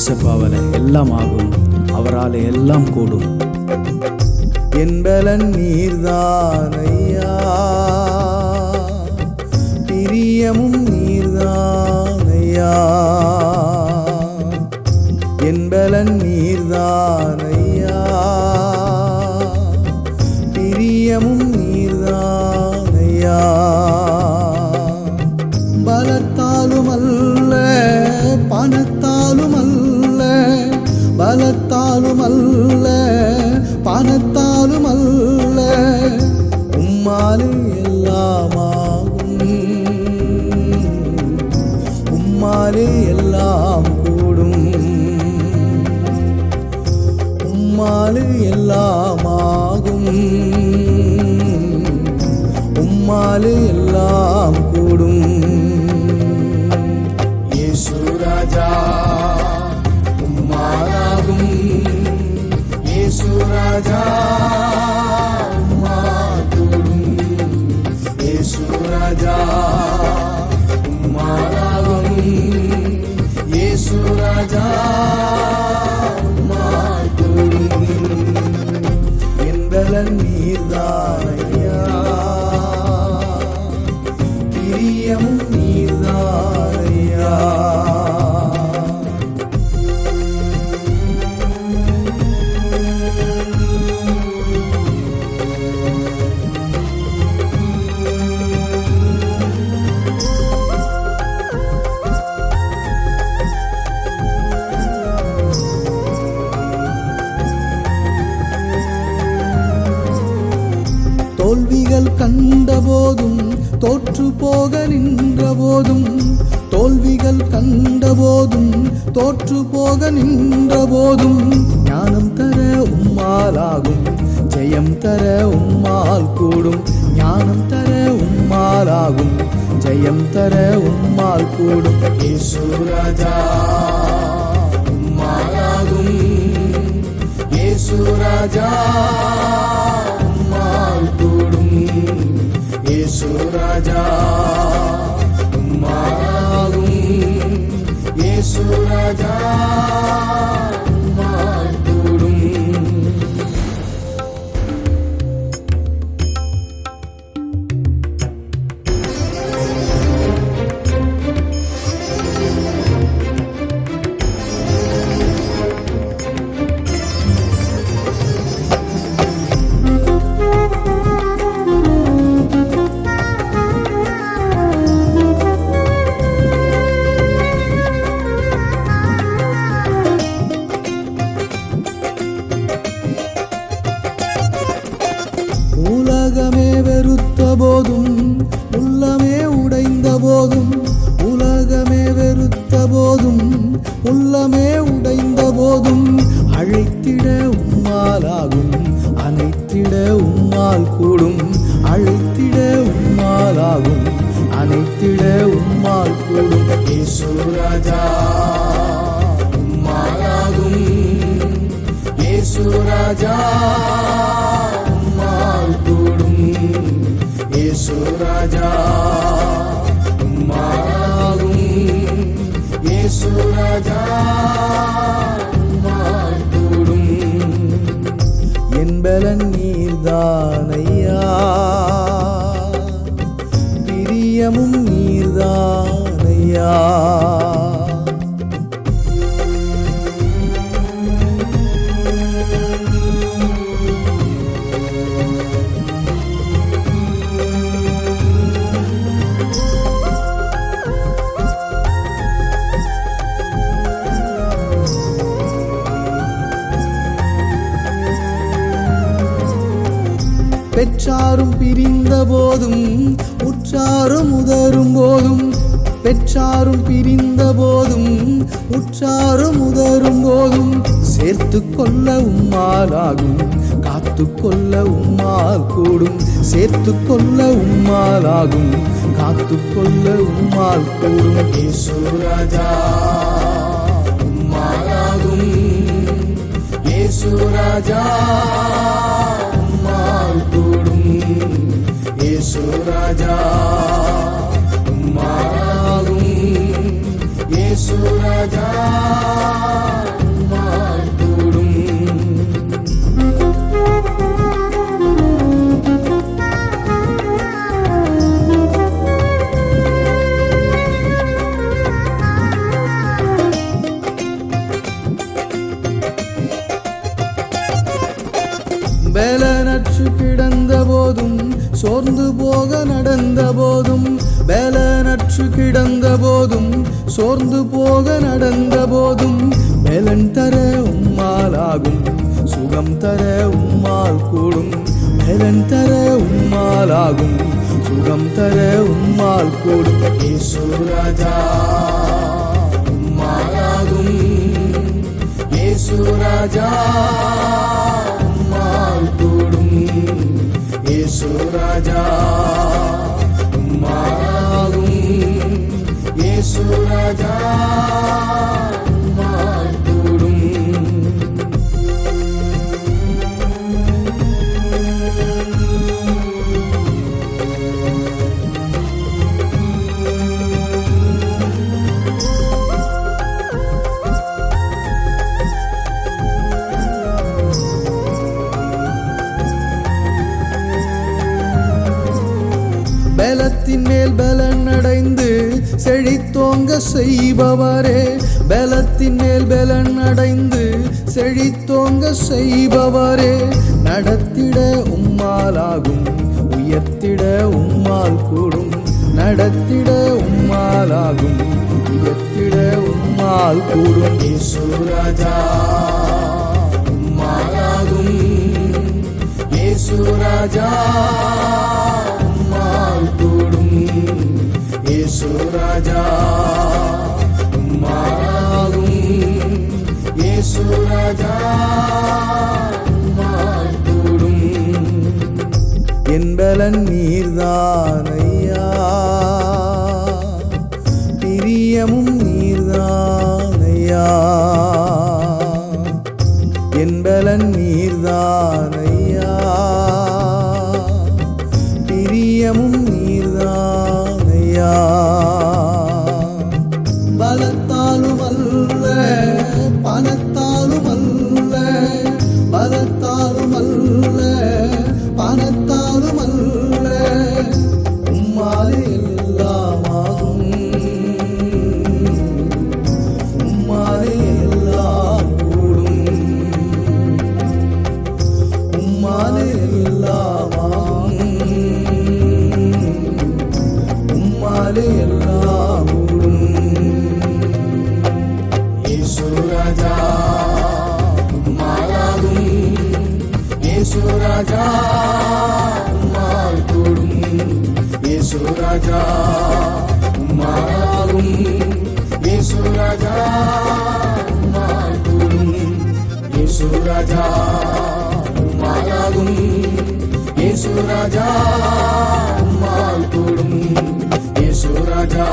ஏசப்பாவல எல்லாம் ஆகும் அவரால் எல்லாம் கூடும். என்பலன் நீர்தான் ஐயா பிரியமும் நீர்தான் ஐயா என்பலன் நீர்தான் ஐயா பிரியமும் நீர்தான் உம்மாலே எல்லாமாகும். உம்மாலே எல்லாம் கூடும். உம்மாலே எல்லாமாகும். உம்மாலே எல்லாம் கூடும். இயேசு ராஜா உம்மாலாகும் ஏசு ராஜா தோற்று போக நின்ற போதும் தோல்விகள் கண்ட போதும் தோற்று போக நின்ற போதும். ஞானம் தர உம்மாலாகும் ஜெயம் தர உம்மால் கூடும். ஞானம் தர உம்மாலாகும் ஜெயம் தர உம்மால் கூடும். இயேசு ராஜா உம்மாலாகும் இயேசு ராஜா இயேசு ராஜா போதும் உள்ளமே உடைந்த போதும் உலகமே வெறுத்த போதும் உள்ளமே உடைந்த போதும் அழைத்திட உம்மாலாகும் அனைத்திட உம்மால் கூடும் அழைத்திட உம்மாலாகும் அனைத்திட உம்மால் கூடும். ராஜா உம்மாலாகும். ராஜா ராஜா உம்மாலாகும் இயேசு ராஜா உம்மால் என்பலன் நீர்தானையா? பிரியமும் நீர்தானையா? பெற்றாரும் பிரிந்த போதும் உற்றாரும் உதரும் போதும். பெற்றாரும் பிரிந்த போதும் உற்றாரும் உதரும் போதும். சேர்த்து கொள்ள உம்மாலாகும் காத்து கொள்ள உம்மால் கூடும். சேர்த்து கொள்ள உம்மாலாகும் காத்து கொள்ள உம்மால் கூடும். இயேசு ராஜா உம்மாலாகும் இயேசு பலனற்று கிடந்த போதும் சோர்ந்து போக நடந்த போதும் பலனற்று கிடந்த போதும் சோர்ந்து போக நடந்த போதும் பலன் தர உம்மாலாகும் சுகம் தர உம்மால் கூடும் பலன் தர உம்மாலாகும் சுகம் தர உம்மால் கூடும். ராஜா உம்மாலாகும் ராஜா. ராஜா உம்மாலாகும் ஏசு ராஜா. பலத்தின் மேல் பலன் அடைந்து செழித்தோங்க செய்பவரே. பலத்தின் மேல் பலன் அடைந்து செழித்தோங்க செய்பவரே. நடத்திட உம்மாலாகும் உயர்த்திட உம்மால் கூடும். நடத்திட உம்மாலாகும் உயர்த்திட உம்மால் கூடும். ராஜா உம்மாலாகும் ராஜா. இயேசு ராஜா உம்மாலாகும் இயேசு என்பலன் நீர்தானையா பிரியமும் நீ இயேசு ராஜா உம்மால் கூடும் இயேசு ராஜா உம்மாலாகும் இயேசு ராஜா உம்மால் கூடும் இயேசு ராஜா